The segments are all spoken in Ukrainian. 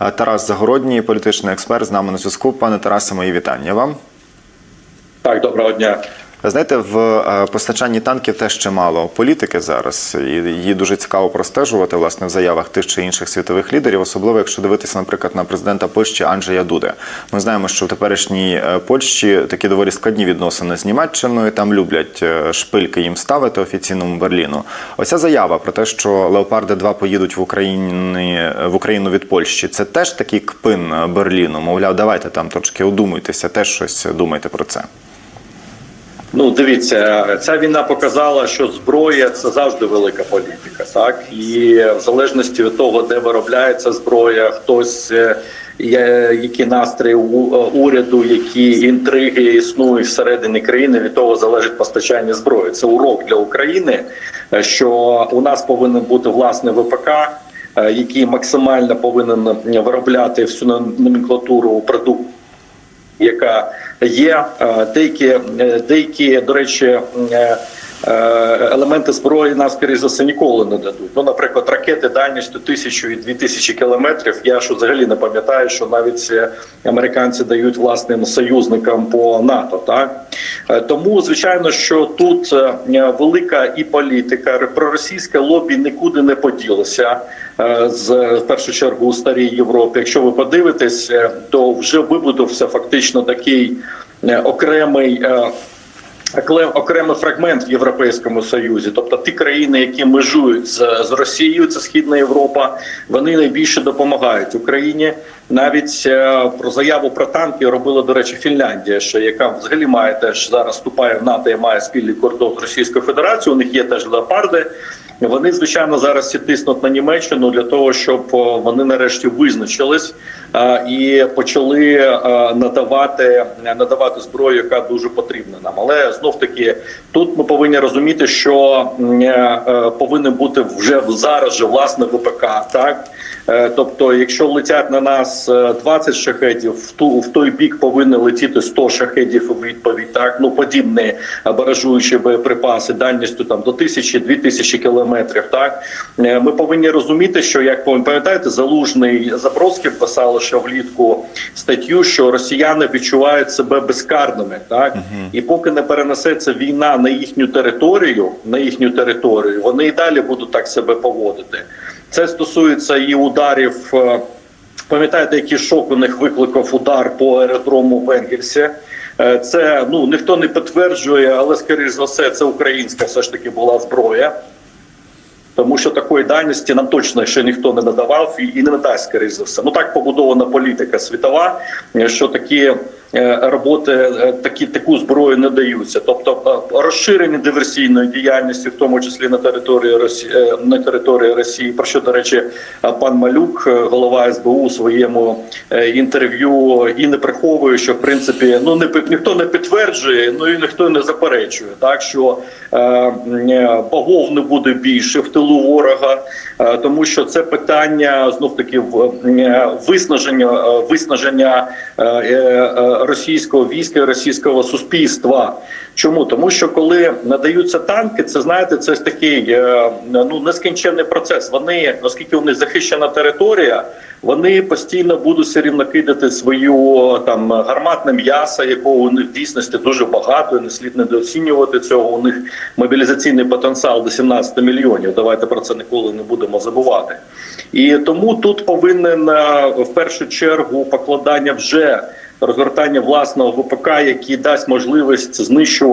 Е, Тарас Загородній, політичний експерт, з нами на зв'язку. Пане Тарасе, мої вітання вам. Так, доброго дня. Ви Знаєте, в е, постачанні танків теж ще мало політики зараз, і її дуже цікаво простежувати власне в заявах тих чи інших світових лідерів, особливо якщо дивитися, наприклад, на президента Польщі Анджея Дуде. Ми знаємо, що в теперішній е, Польщі такі доволі складні відносини з Німеччиною. Там люблять е, шпильки їм ставити офіційному Берліну. Оця заява про те, що леопарди 2 поїдуть в Україні в Україну від Польщі. Це теж такий кпин Берліну. Мовляв, давайте там трошки одумуйтеся, теж щось думайте про це. Ну, дивіться, ця війна показала, що зброя це завжди велика політика, так і в залежності від того, де виробляється зброя, хтось е, які настрої е, уряду, які інтриги існують всередині країни, від того залежить постачання зброї. Це урок для України, е, що у нас повинен бути власне ВПК. Який максимально повинен виробляти всю номенклатуру продуктів яка є. Е, Деякі, е, деякі до речі, е, елементи зброї нам, скоріш за все, ніколи не дадуть. Ну, наприклад, ракети дальністю тисячу і дві тисячі кілометрів. Я ж взагалі не пам'ятаю, що навіть е, американці дають власним союзникам по НАТО. Так Е, тому, звичайно, що тут е, велика і політика, проросійське лобі нікуди не поділося е, з в першу чергу у старій Європі. Якщо ви подивитесь, е, то вже вибудувався фактично такий е, окремий. Окремий фрагмент в Європейському Союзі, тобто ті країни, які межують з, з Росією, це Східна Європа, вони найбільше допомагають Україні. Навіть е, про заяву про танки робила, до речі, Фінляндія, що яка взагалі має теж зараз вступає в НАТО і має спільний кордон з Російською Федерацією. У них є теж леопарди. Вони звичайно зараз всі тиснуть на Німеччину для того, щоб вони нарешті визначились і почали надавати надавати зброю, яка дуже потрібна нам. Але знов таки тут ми повинні розуміти, що е, е, повинен бути вже зараз же власне ВПК, так. Е, Тобто, якщо летять на нас е, 20 шахедів, в ту в той бік повинні летіти 100 шахедів у відповідь. Так ну подібні баражуючі боєприпаси дальністю там до тисячі, дві тисячі кілометрів. Так ми повинні розуміти, що як пам'ятаєте, залужний Забродський писали ще влітку статтю, що росіяни відчувають себе безкарними, так і поки не перенесеться війна на їхню територію, на їхню територію, вони і далі будуть так себе поводити. Це стосується і ударів. е, Пам'ятаєте, який шок у них викликав удар по аеродрому в Енгельсі? Е, Це ну ніхто не підтверджує, але скоріш за все, це українська все ж таки була зброя. Тому що такої дальності нам точно ще ніхто не надавав і, не надасть, скоріш за все. Ну так побудована політика світова, е, що такі роботи, е, такі таку зброю не даються. Тобто е, розширення диверсійної діяльності, в тому числі на території Росії, на території Росії, про що до речі, е, пан Малюк, е, голова СБУ, у своєму е, інтерв'ю і не приховує, що в принципі ну не ніхто не підтверджує, ну і ніхто не заперечує, так що е, е, богов не буде більше в тилу ворога, е, тому що це питання знов таки в е, виснаження е, виснаження е, е, російського війська, російського суспільства. Чому тому, що коли надаються танки, це знаєте, це ж такий е, ну нескінченний процес. Вони, оскільки у них захищена територія, вони постійно будуть все рівно кидати свою там гарматне м'ясо, якого у них в дійсності дуже багато, не слід недооцінювати цього. У них мобілізаційний потенціал до 17 мільйонів. Давайте про це ніколи не будемо забувати. І тому тут повинен е, в першу чергу покладання вже розгортання власного ВПК, який дасть можливість знищувати,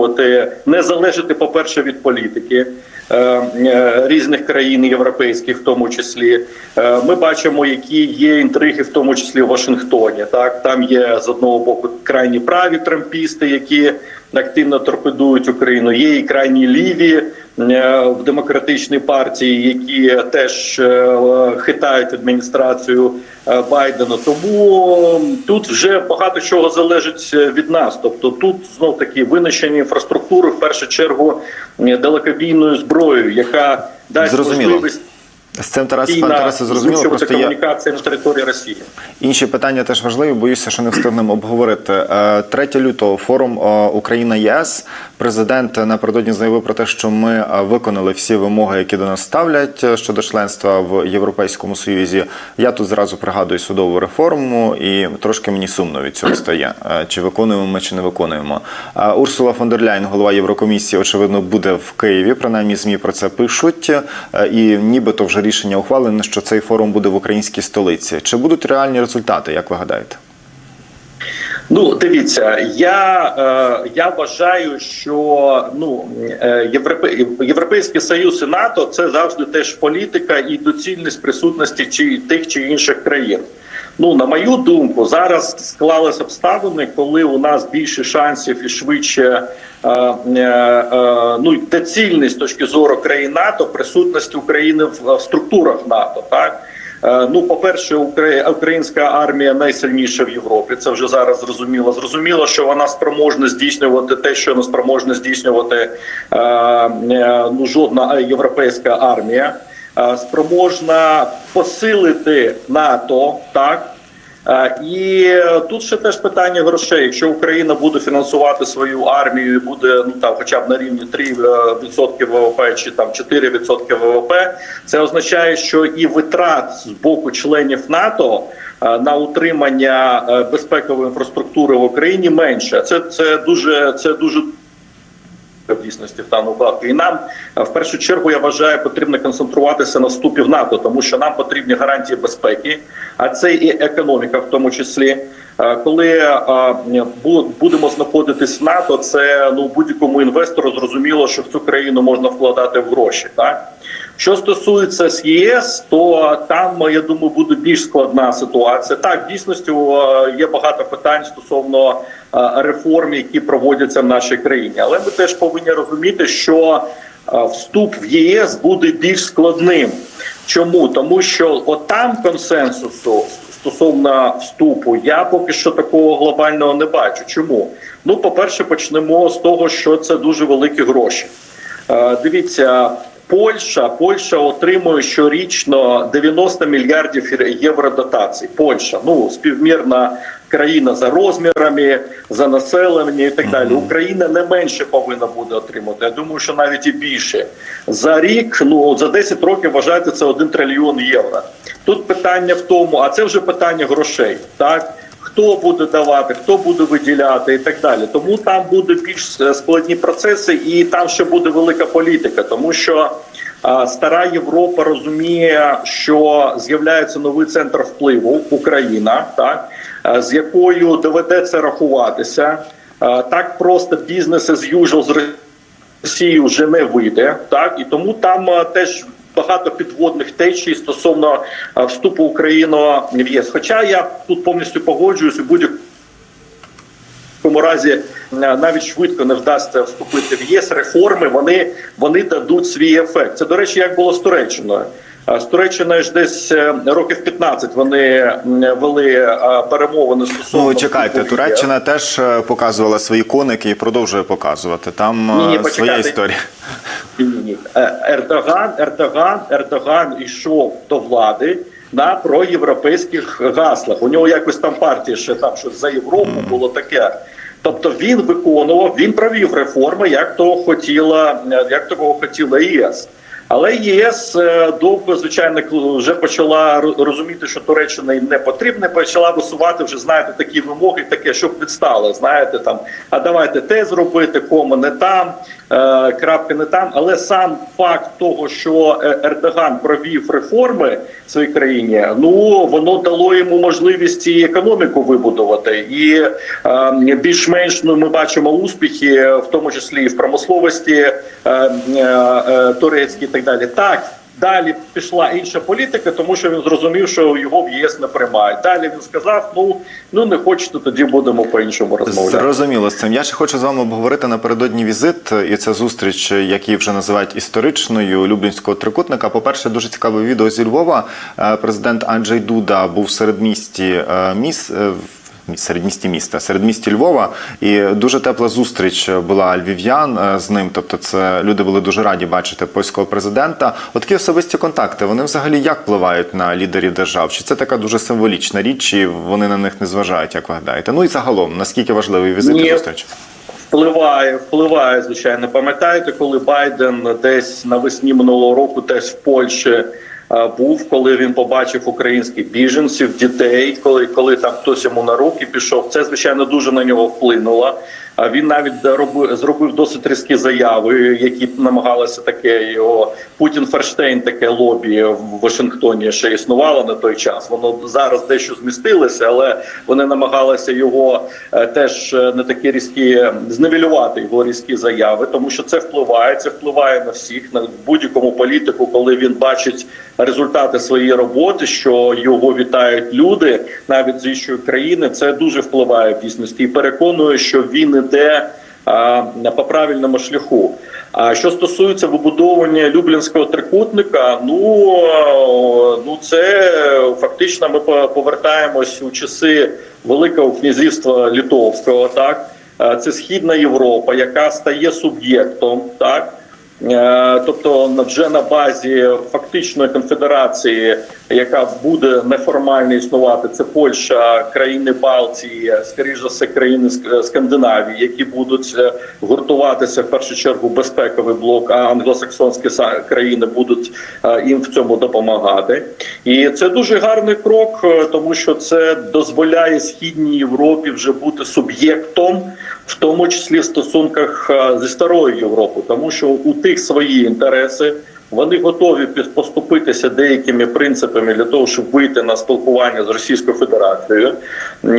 не залежати, по перше, від політики е, е, різних країн європейських, в тому числі. Е, Ми бачимо, які є інтриги, в тому числі в Вашингтоні. Так там є з одного боку крайні праві трампісти, які активно торпедують Україну. Є і крайні ліві е, в демократичній партії, які теж е, хитають адміністрацію е, Байдена. Тому тут вже багато чого залежить від нас. Тобто, тут знов таки винищення інфраструктури в першу чергу далекобійною зброєю, яка дасть Зрозуміло. можливість. З цим Тарас пан постійно зрозуміло. Просто є комунікації на території Росії. інші питання теж важливі. Боюся, що не встигнемо обговорити. Е, 3 лютого форум е, Україна ЄС. Президент напередодні заявив про те, що ми е, виконали всі вимоги, які до нас ставлять е, щодо членства в Європейському Союзі. Я тут зразу пригадую судову реформу, і трошки мені сумно від цього стає. Е, Чи виконуємо ми, чи не виконуємо. Е, Урсула фон дер Ляйн, голова Єврокомісії, очевидно, буде в Києві. Принаймні, змі про це пишуть. Е, І нібито вже рішення ухвалене, що цей форум буде в українській столиці. Чи будуть реальні результати, як ви гадаєте? Ну, дивіться, я, е, я вважаю, що ну е, Європе, Європейський Союз і НАТО це завжди теж політика і доцільність присутності чи тих чи інших країн. Ну, на мою думку, зараз склались обставини, коли у нас більше шансів і швидше е, е, е, ну доцільність з точки зору країн НАТО, присутність України в, структурах НАТО, так. Е, Ну, по-перше, українська армія найсильніша в Європі. Це вже зараз зрозуміло. Зрозуміло, що вона спроможна здійснювати те, що не спроможна здійснювати е, ну, жодна європейська армія. Е, Спроможна посилити НАТО, так. Е, І тут ще теж питання грошей. Якщо Україна буде фінансувати свою армію, і буде ну там, хоча б на рівні 3% ВВП чи там 4% ВВП, це означає, що і витрат з боку членів НАТО е, на утримання е, безпекової інфраструктури в Україні менше. Це це дуже це дуже в дійсності в даному випадку. І нам е, в першу чергу я вважаю, потрібно концентруватися на вступі в НАТО, тому що нам потрібні гарантії безпеки, а це і економіка, в тому числі. Е, Коли е, бу- будемо знаходитись в НАТО, це ну будь-якому інвестору зрозуміло, що в цю країну можна вкладати в гроші. Так що стосується з ЄС, то там я думаю буде більш складна ситуація. Так, в дійсності е, є багато питань стосовно е, реформ, які проводяться в нашій країні, але ми теж повинні розуміти, що е, вступ в ЄС буде більш складним. Чому тому, що отам консенсусу стосовно вступу, я поки що такого глобального не бачу. Чому? Ну, по-перше, почнемо з того, що це дуже великі гроші. Е, Дивіться, Польща, Польща отримує щорічно 90 мільярдів євро дотацій. Польща, ну співмірна країна за розмірами, за населенням і так далі. Україна не менше повинна буде отримати. Я думаю, що навіть і більше за рік. Ну за 10 років вважайте це 1 трильйон євро. Тут питання в тому, а це вже питання грошей, так. Хто буде давати, хто буде виділяти і так далі. Тому там буде більш е, складні процеси, і там ще буде велика політика, тому що а, стара Європа розуміє, що з'являється новий центр впливу Україна, так а, з якою доведеться рахуватися. Так просто бізнес as usual з Росії вже не вийде, так і тому там теж багато підводних течій стосовно вступу України в ЄС. Хоча я тут повністю погоджуюсь у будь-якому разі навіть швидко не вдасться вступити в ЄС. Реформи вони, вони дадуть свій ефект. Це до речі, як було з Туреччиною. З Туреччиною ж десь е, років 15 вони вели перемовини стосовно Ну чекайте. Туреччина теж е, показувала свої коники і продовжує показувати. Там Ні, ні, е, своя історія. Ні, ні. Ердоган, Ердоган, Ердоган йшов до влади на проєвропейських гаслах. У нього якось там партія ще там щось за Європу було таке. Тобто він виконував, він провів реформи, як того хотіла, як того хотіла ЄС. Але ЄС е, довго, звичайно, вже почала розуміти, що Туреччина їм не потрібна, почала висувати вже знаєте такі вимоги, таке, щоб відстали. Знаєте, там а давайте те зробити, кому не там, е, крапки не там. Але сам факт того, що е, Ердоган провів реформи в своїй країні, ну воно дало йому можливість і економіку вибудувати. І е, більш-менш ну, ми бачимо успіхи, в тому числі і в промисловості е, е, е, турецькій так далі. Так. Далі пішла інша політика, тому що він зрозумів, що його в ЄС не приймають. Далі він сказав: ну ну не хочете, тоді будемо по-іншому розмовляти. Зрозуміло з цим. Я ще хочу з вами обговорити напередодні візит, і це зустріч, як її вже називають історичною Люблінського трикутника. По-перше, дуже цікаве відео зі Львова. Е, Президент Анджей Дуда був в середмісті е, міс. В середмісті міста, середмісті Львова. І дуже тепла зустріч була львів'ян е, з ним. Тобто, це люди були дуже раді бачити польського президента. От такі особисті контакти, вони взагалі як впливають на лідерів держав? Чи це така дуже символічна річ, чи вони на них не зважають, як ви гадаєте? Ну і загалом, наскільки важливий візит і зустріч? Впливає, впливає, звичайно. Пам'ятаєте, коли Байден десь навесні минулого року теж в Польщі був, коли він побачив українських біженців, дітей, коли, коли там хтось йому на руки пішов. Це звичайно дуже на нього вплинуло. А він навіть робив, зробив досить різкі заяви, які намагалися таке його Путін Ферштейн, таке лобі в Вашингтоні ще існувало на той час. Воно зараз дещо змістилося, але вони намагалися його е, теж е, не такі різкі зневелювати його різкі заяви, тому що це впливає. Це впливає на всіх, на будь-якому політику, коли він бачить результати своєї роботи, що його вітають люди навіть з іншої країни. Це дуже впливає в дійсності і переконує, що він іде по правильному шляху. А що стосується вибудовування Люблінського трикутника, ну, ну це фактично ми по- повертаємось у часи Великого князівства Литовського, так це Східна Європа, яка стає суб'єктом, так. Е, Тобто вже на базі фактичної конфедерації, яка буде неформально існувати, це Польща, країни Балтії, скоріш за все, країни Скандинавії, які будуть е, гуртуватися в першу чергу безпековий блок, а англосаксонські са- країни будуть е, їм в цьому допомагати. І це дуже гарний крок, тому що це дозволяє східній Європі вже бути суб'єктом в тому числі в стосунках е, зі старою Європою, тому що у тих свої інтереси. Вони готові поступитися деякими принципами для того, щоб вийти на спілкування з Російською Федерацією.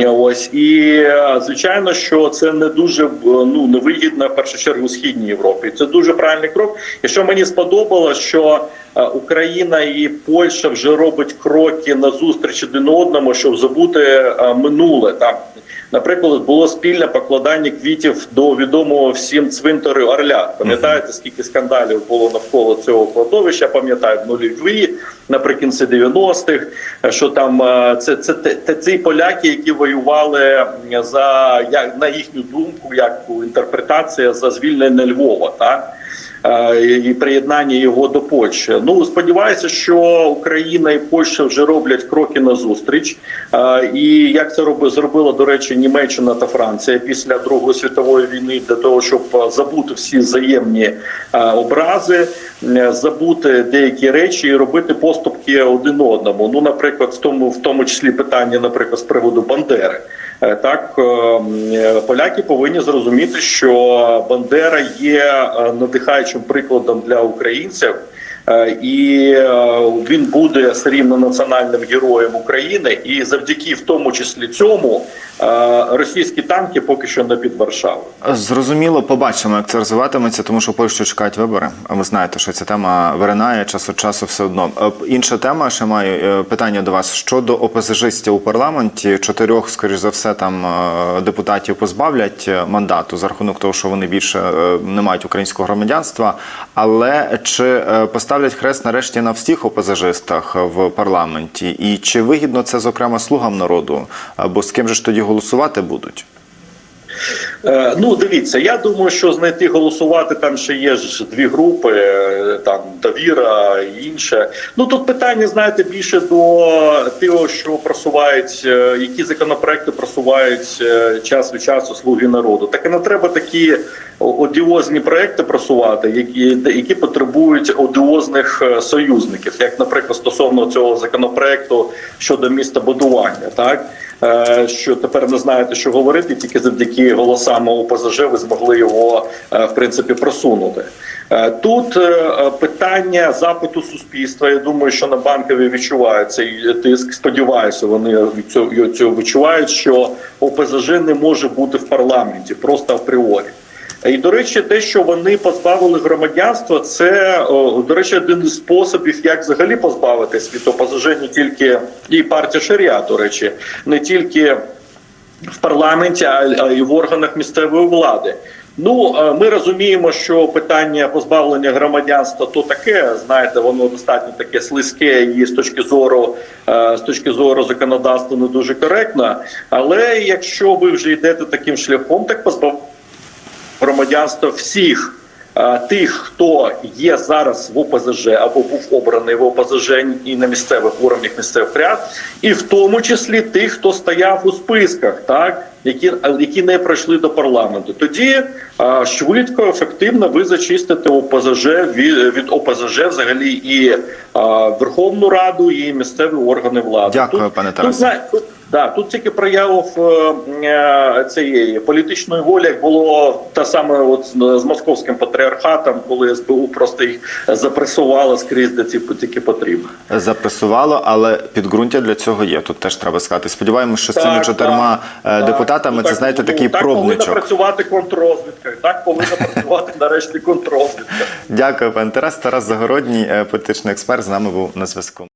Ось і е, звичайно, що це не дуже е, ну невигідно в першу чергу східній Європі. Це дуже правильний крок. І що мені сподобалось, що Україна і Польща вже робить кроки на зустріч один одному, щоб забути минуле там. Наприклад, було спільне покладання квітів до відомого всім цвинтарю Орля. Пам'ятаєте, скільки скандалів було навколо цього кладовища? Пам'ятаю, в нульові наприкінці 90-х, що там е, це це, те- ці поляки, які воювали за як на їхню думку, як інтерпретація за звільнення Львова, так. Е, і приєднання його до Польщі. Ну сподіваюся, що Україна і Польща вже роблять кроки на зустріч. Е, І як це роби зробила до речі Німеччина та Франція після Другої світової війни для того, щоб забути всі взаємні образи, забути деякі речі і робити поступки один одному. Ну, наприклад, в тому, в тому числі питання, наприклад, з приводу Бандери. Е, Так е, е, поляки повинні зрозуміти, що Бандера є надихаючим прикладом для українців, і е, він буде все національним героєм України. І завдяки в тому числі цьому е, російські танки поки що не під Варшавою. Зрозуміло, побачимо, як це розвиватиметься, тому що Польщу чекають вибори. А ви знаєте, що ця тема виринає час від часу все одно. Е, Інша тема, ще маю е, питання до вас щодо опозижистів у парламенті. Чотирьох, скоріш за все, там е, депутатів позбавлять е, мандату за рахунок того, що вони більше е, не мають українського громадянства. Але чи е, поставлять хрест нарешті на всіх опозижистах в парламенті? І чи вигідно це, зокрема, слугам народу? Або з ким же ж тоді голосувати будуть? Е, Ну, дивіться, я думаю, що знайти голосувати там ще є ж дві групи, е, там довіра і інше. Ну тут питання, знаєте, більше до того, що просувають, е, які законопроекти просувають час від часу слуги народу. Так і не треба такі одіозні проекти просувати, які які потребують одіозних е, союзників, як, наприклад, стосовно цього законопроекту щодо міста будування, так. Е, що тепер не знаєте, що говорити, тільки завдяки голосам ОПЗЖ ви змогли його е, в принципі просунути. Тут питання запиту суспільства. Я думаю, що на банкові відчувають цей тиск. Сподіваюся, вони цього відчувають, що ОПЗЖ не може бути в парламенті просто апріорі. І до речі, те, що вони позбавили громадянства, це до речі, один із способів, як взагалі позбавитись від не тільки і партія Шарія, до речі, не тільки в парламенті, а й в органах місцевої влади. Ну е, ми розуміємо, що питання позбавлення громадянства то таке, знаєте, воно достатньо таке слизьке і з точки зору е, з точки зору законодавства не дуже коректно. Але якщо ви вже йдете таким шляхом, так позбав громадянства всіх. е, Тих, хто є зараз в ОПЗЖ або був обраний в ОПЗЖ і на місцевих уровнях місцевих ряд, і в тому числі тих, хто стояв у списках, так які, які не пройшли до парламенту. Тоді е, швидко, ефективно ви зачистите ОПЗЖ від, від ОПЗЖ взагалі і е, Верховну Раду, і місцеві органи влади. Дякую, Тут- пане Тарасе. Тут, да, тут тільки проявив е, е, цієї політичної волі, як було те саме от з, московським патріархатом, коли СБУ просто їх запресувало скрізь, де ці тільки потрібно. Запресувало, але підґрунтя для цього є. Тут теж треба сказати. Сподіваємося, що з цими чотирма так, е, депутатами ну, це так, знаєте ну, такий так повинна пробничок. працювати контррозвідка. Так повинна працювати нарешті контррозвідка. Дякую, пане Тарас. Тарас Загородній, е, політичний експерт, з нами був на зв'язку.